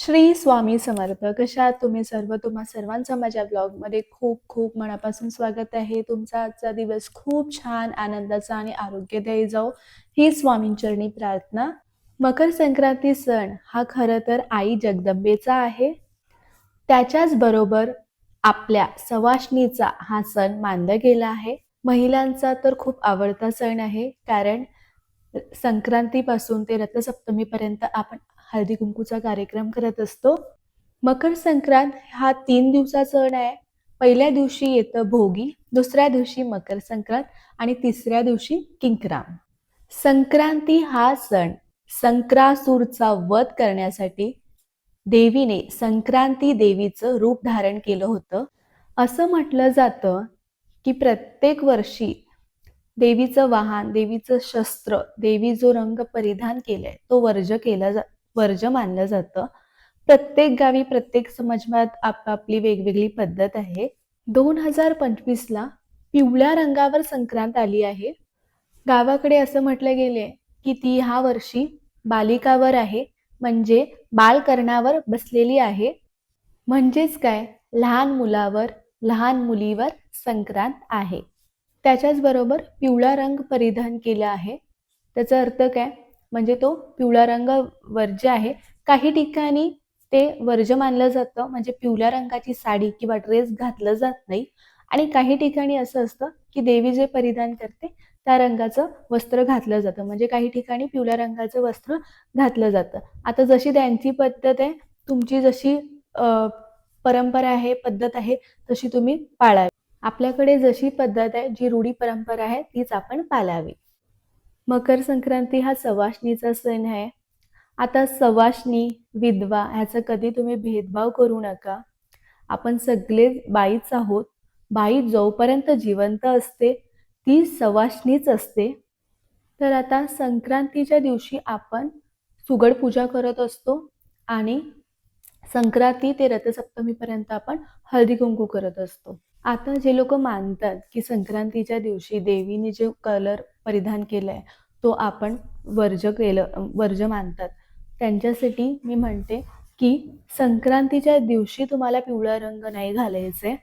श्री स्वामी समर्थ. कशा तुम्ही सर्व? तुम्हा सर्वांचं माझ्या ब्लॉगमध्ये खूप खूप मनापासून स्वागत आहे. तुमचा आजचा दिवस खूप छान आनंदाचा आणि आरोग्यदायी जाओ ही स्वामींचरणी प्रार्थना. मकर संक्रांती सण हा खरं तर आई जगदंबेचा आहे. त्याच्याच बरोबर आपल्या सवाष्णीचा हा सण मानला गेला आहे. महिलांचा तर खूप आवडता सण आहे कारण संक्रांतीपासून ते रथसप्तमीपर्यंत आपण हळदी कुंकूचा कार्यक्रम करत असतो. मकर संक्रांत हा तीन दिवसाचा सण आहे. पहिल्या दिवशी येतं भोगी दुसऱ्या दिवशी मकर संक्रांत आणि तिसऱ्या दिवशी किंक्राम. संक्रांती हा सण संक्रासूरचा वध करण्यासाठी देवीने संक्रांती देवीचं रूप धारण केलं होतं. असं म्हटलं जातं की प्रत्येक वर्षी देवीचं वाहन देवीचं शस्त्र देवी जो रंग परिधान केलाय तो वर्ज केला जा वर्ज मानलं जातं. प्रत्येक गावी प्रत्येक समाजात आपापली वेगवेगळी पद्धत आहे. दोन हजार पंचवीसला पिवळ्या रंगावर संक्रांत आली आहे. गावाकडे असं म्हटलं गेले की ती ह्या वर्षी बालिकावर आहे म्हणजे बालकर्णावर बसलेली आहे. म्हणजेच काय? लहान मुलावर लहान मुलीवर संक्रांत आहे. त्याच्याच बरोबर पिवळा रंग परिधान केला आहे. त्याचा अर्थ काय? म्हणजे तो पिवळा रंग वर्ज्य आहे काही ठिकाणी ते वर्ज्य मानलं जातं. म्हणजे पिवळ्या रंगाची साडी किंवा ड्रेस घातलं जात नाही. आणि काही ठिकाणी असं असतं की देवी जे परिधान करते त्या रंगाचं वस्त्र घातलं जातं. म्हणजे काही ठिकाणी पिवळ्या रंगाचं वस्त्र घातलं जातं. आता जशी त्यांची पद्धत आहे तुमची जशी परंपरा आहे पद्धत आहे तशी तुम्ही पाळावी. आपल्याकडे जशी पद्धत आहे जी रूढी परंपरा आहे तीच आपण पाळावी. मकर संक्रांती हा सवाष्णीचा सण आहे. आता सवाष्णी विधवा ह्याचा कधी तुम्ही भेदभाव करू नका. आपण सगळे बाईच आहोत. बाई जोपर्यंत जिवंत असते ती सवाष्णीच असते. तर आता संक्रांतीच्या दिवशी आपण सुगड पूजा करत असतो आणि संक्रांती ते रथसप्तमीपर्यंत आपण हळदी कुंकू करत असतो. आता जे लोक मानतात की संक्रांतीच्या दिवशी देवीने जे कलर परिधान केलाय तो आपण वर्ज केलं वर्ज मानतात. त्यांच्यासाठी मी म्हणते की संक्रांतीच्या दिवशी तुम्हाला पिवळा रंग नाही घालायचे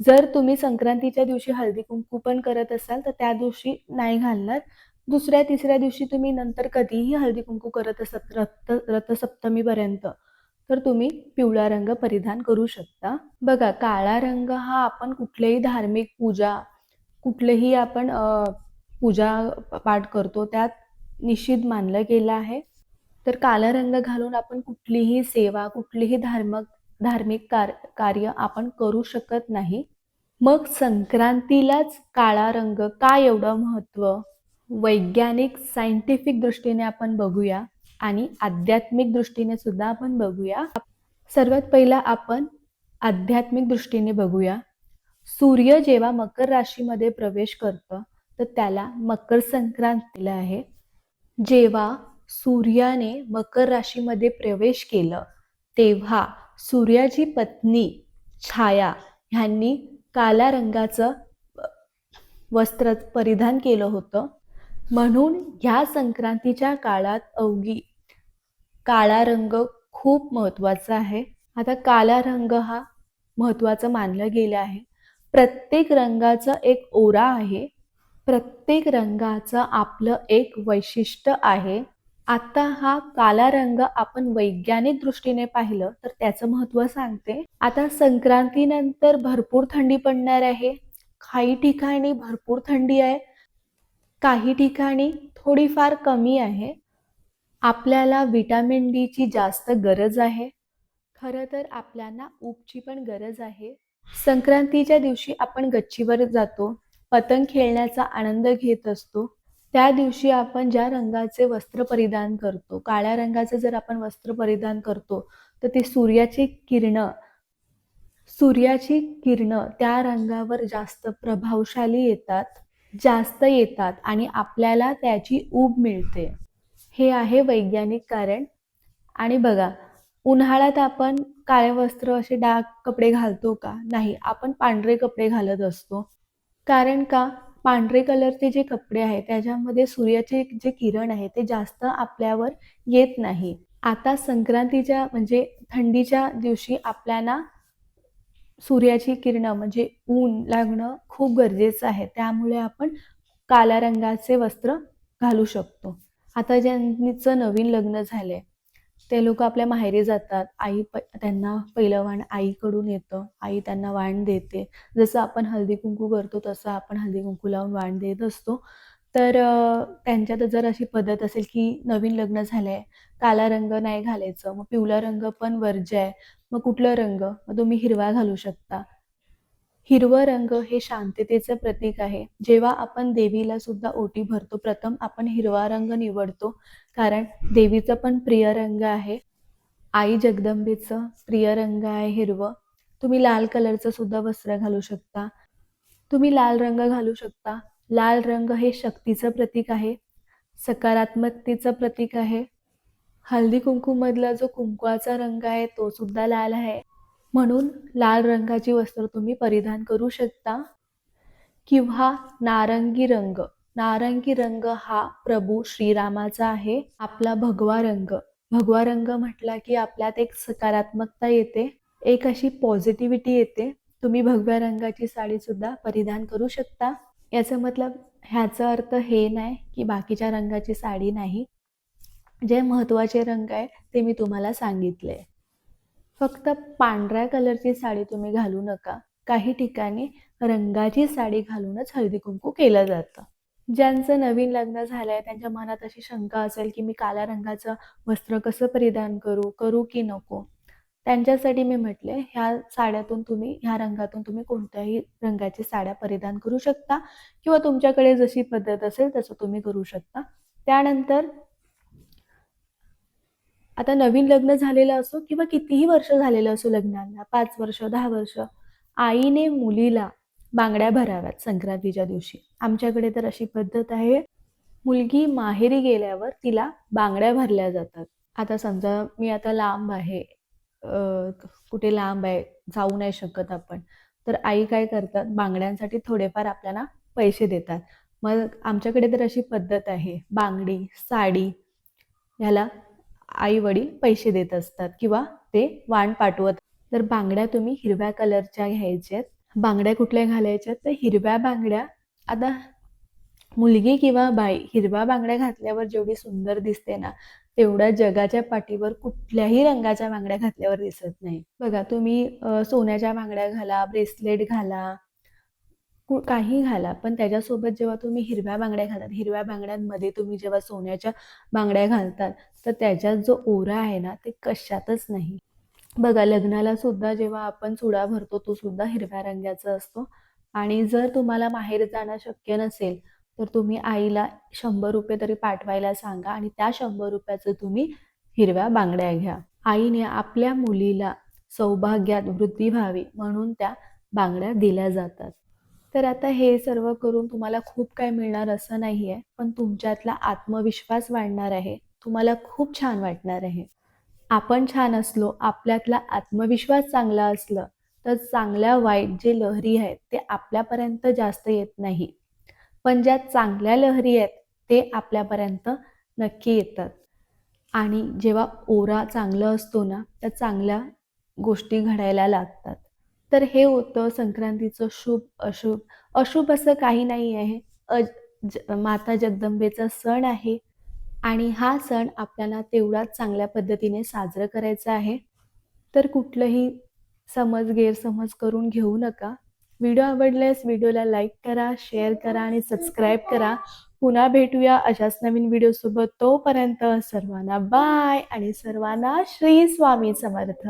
जर तुम्ही संक्रांतीच्या दिवशी हळदी कुंकू पण करत असाल तर त्या दिवशी नाही घालणार. दुसऱ्या तिसऱ्या दिवशी तुम्ही नंतर कधीही हळदी कुंकू करत असत रथ रथसप्तमीपर्यंत. तर तुम्ही पिवळा रंग परिधान करू शकता. बघा काळा रंग हा आपण कुठल्याही धार्मिक पूजा कुठलेही आपण पूजा पाठ करतो त्यात निश्चित मानलं गेलं आहे. तर काला रंग घालून आपण कुठलीही सेवा कुठलीही धार्मिक धार्मिक कार कार्य आपण करू शकत नाही. मग संक्रांतीलाच काळा रंग का एवढं महत्त्व? वैज्ञानिक सायंटिफिक दृष्टीने आपण बघूया. आणि आध्यात्मिक दृष्टीने सुद्धा आपण बघूया. सर्वात पहिला आपण आध्यात्मिक दृष्टीने बघूया. सूर्य जेव्हा मकर राशीमध्ये प्रवेश करतं तर त्याला मकर संक्रांतीला आहे. जेव्हा सूर्याने मकर राशीमध्ये प्रवेश केलं तेव्हा सूर्याची पत्नी छाया ह्यांनी काला रंगाचं वस्त्र परिधान केलं होतं. म्हणून ह्या संक्रांतीच्या काळात अवघी काळा रंग खूप महत्त्वाचा आहे. आता काला रंग हा महत्त्वाचा मानलं गेलं आहे. प्रत्येक रंगाचा एक ओरा आहे. प्रत्येक रंगाचं आपलं एक वैशिष्ट्य आहे. आता हा काला रंग आपण वैज्ञानिक दृष्टीने पाहिलं तर त्याचं महत्त्व सांगते. आता संक्रांतीनंतर भरपूर थंडी पडणार आहे. काही ठिकाणी भरपूर थंडी आहे. काही ठिकाणी थोडीफार कमी आहे. आपल्याला विटॅमिन डीची जास्त गरज आहे. खरं तर आपल्याला ऊबची पण गरज आहे. संक्रांतीच्या दिवशी आपण गच्चीवर जातो. पतंग खेळण्याचा आनंद घेत असतो. त्या दिवशी आपण ज्या रंगाचे वस्त्र परिधान करतो काळ्या रंगाचे जर आपण वस्त्र परिधान करतो तर ते सूर्याची किरण सूर्याची किरण त्या रंगावर जास्त प्रभावशाली येतात जास्त येतात आणि आपल्याला त्याची ऊब मिळते. हे आहे वैज्ञानिक कारण. आणि बघा उन्हाळ्यात आपण काळे वस्त्र असे डाग कपडे घालतो का? नाही आपण पांढरे कपडे घालत असतो. कारण का? पांढरे कलरचे जे कपडे आहेत त्याच्यामध्ये सूर्याचे जे किरण आहे ते जास्त आपल्यावर येत नाही. आता संक्रांतीच्या म्हणजे थंडीच्या दिवशी आपल्याला सूर्याची किरणं म्हणजे ऊन लागणं खूप गरजेचं आहे. त्यामुळे आपण काळ्या रंगाचे वस्त्र घालू शकतो. आता ज्यांचं नवीन लग्न झालंय ते लोक आपल्या माहेरी जातात. आई प त्यांना पहिलं वाण आईकडून येतं. आई त्यांना वाण देते. जसं आपण हळदी कुंकू करतो तसं आपण हळदी कुंकू लावून वाण देत असतो. तर त्यांच्यात जर अशी पद्धत असेल की नवीन लग्न झालंय काला रंग नाही घालायचं मग पिवळा रंग पण वर्ज्य आहे. मग कुठला रंग? मग तुम्ही हिरवा घालू शकता. हिरवं रंग हे शांततेचं प्रतीक आहे. जेव्हा आपण देवीला सुद्धा ओटी भरतो प्रथम आपण हिरवा रंग निवडतो. कारण देवीचं पण प्रिय रंग आहे. आई जगदंबेचं प्रिय रंग आहे हिरवं. तुम्ही लाल कलरचं सुद्धा वस्त्र घालू शकता. तुम्ही लाल रंग घालू शकता. लाल रंग हे शक्तीचं प्रतीक आहे. सकारात्मकतेचं प्रतीक आहे. हळदी कुंकूमधला जो कुंकवाचा रंग आहे तो सुद्धा लाल आहे. म्हणून लाल रंगाची वस्त्र तुम्ही परिधान करू शकता. किंवा नारंगी रंग. नारंगी रंग हा प्रभू श्रीरामाचा आहे आपला भगवा रंग. भगवा रंग म्हटला की आपल्यात एक सकारात्मकता येते एक अशी पॉझिटिव्हिटी येते. तुम्ही भगव्या रंगाची साडी सुद्धा परिधान करू शकता. याचा मतलब ह्याचा अर्थ हे नाही की बाकीच्या रंगाची साडी नाही. जे महत्त्वाचे रंग आहे ते मी तुम्हाला सांगितले. फक्त पांढऱ्या कलरची साडी तुम्ही घालू नका. काही ठिकाणी रंगाची साडी घालूनच हळदी कुंकू केलं जातं. ज्यांचं नवीन लग्न झालंय त्यांच्या मनात अशी शंका असेल की मी काळ्या रंगाचं वस्त्र कसं परिधान करू करू की नको? त्यांच्यासाठी मी म्हटले ह्या साड्यातून तुम्ही ह्या रंगातून तुम्ही कोणत्याही रंगाची साड्या परिधान करू शकता किंवा तुमच्याकडे जशी पद्धत असेल तसं तुम्ही करू शकता. त्यानंतर आता नवीन लग्न झालेलं असो किंवा कितीही वर्ष झालेलं असो लग्नाला पाच वर्ष दहा वर्ष आईने मुलीला बांगड्या भराव्यात संक्रांतीच्या दिवशी. आमच्याकडे तर अशी पद्धत आहे मुलगी माहेरी गेल्यावर तिला बांगड्या भरल्या जातात. आता समजा मी आता लांब आहे कुठे लांब आहे जाऊ नाही शकत आपण तर आई काय करतात? बांगड्यांसाठी थोडेफार आपल्याला पैसे देतात. मग आमच्याकडे तर अशी पद्धत आहे बांगडी साडी ह्याला आई वडील पैसे देत असतात किंवा ते वाण पाठवत. तर बांगड्या तुम्ही हिरव्या कलरच्या घ्यायच्यात. बांगड्या कुठल्या घालायच्या तर हिरव्या बांगड्या. आता मुलगी किंवा बाई हिरव्या बांगड्या घातल्यावर जेवढी सुंदर दिसते ना तेवढ्या जगाच्या पाठीवर कुठल्याही रंगाच्या बांगड्या घातल्यावर दिसत नाही. बघा तुम्ही सोन्याच्या बांगड्या घाला ब्रेसलेट घाला काही घाला. पण त्याच्यासोबत जेव्हा तुम्ही हिरव्या बांगड्या घालतात हिरव्या बांगड्यांमध्ये तुम्ही जेव्हा सोन्याच्या बांगड्या घालतात तर त्याच्यात जो ओरा आहे ना ते कशातच नाही. बघा लग्नाला सुद्धा जेव्हा आपण चुडा भरतो तो सुद्धा हिरव्या रंगाचा असतो. आणि जर तुम्हाला माहेर जाणं शक्य नसेल तर तुम्ही आईला शंभर रुपये तरी पाठवायला सांगा आणि त्या शंभर रुपयाचं तुम्ही हिरव्या बांगड्या घ्या. आईने आपल्या मुलीला सौभाग्यात वृद्धी व्हावी म्हणून त्या बांगड्या दिल्या जातात. तर आता हे सर्व करून तुम्हाला खूप काय मिळणार असं नाही आहे पण तुमच्यातला आत्मविश्वास वाढणार आहे. तुम्हाला खूप छान वाटणार आहे. आपण छान असलो आपल्यातला आत्मविश्वास चांगला असलं तर चांगल्या वाईट जे लहरी आहेत ते आपल्यापर्यंत जास्त येत नाही. पण ज्या चांगल्या लहरी आहेत ते आपल्यापर्यंत नक्की येतात. आणि जेव्हा ओरा चांगलं असतो ना त्या चांगल्या गोष्टी घडायला लागतात. तर हे होतं संक्रांतीचं शुभ अशुभ. अशुभ असं काही नाही आहे. अज माता जगदंबेचा सण आहे आणि हा सण आपल्याला तेवढाच चांगल्या पद्धतीने साजरं करायचा आहे. तर कुठलंही समज गैरसमज करून घेऊ नका. व्हिडिओ आवडल्यास व्हिडिओला लाईक करा शेअर करा आणि सबस्क्राईब करा. पुन्हा भेटूया अशाच नवीन व्हिडिओसोबत तोपर्यंत सर्वांना बाय आणि सर्वांना श्री स्वामी समर्थ.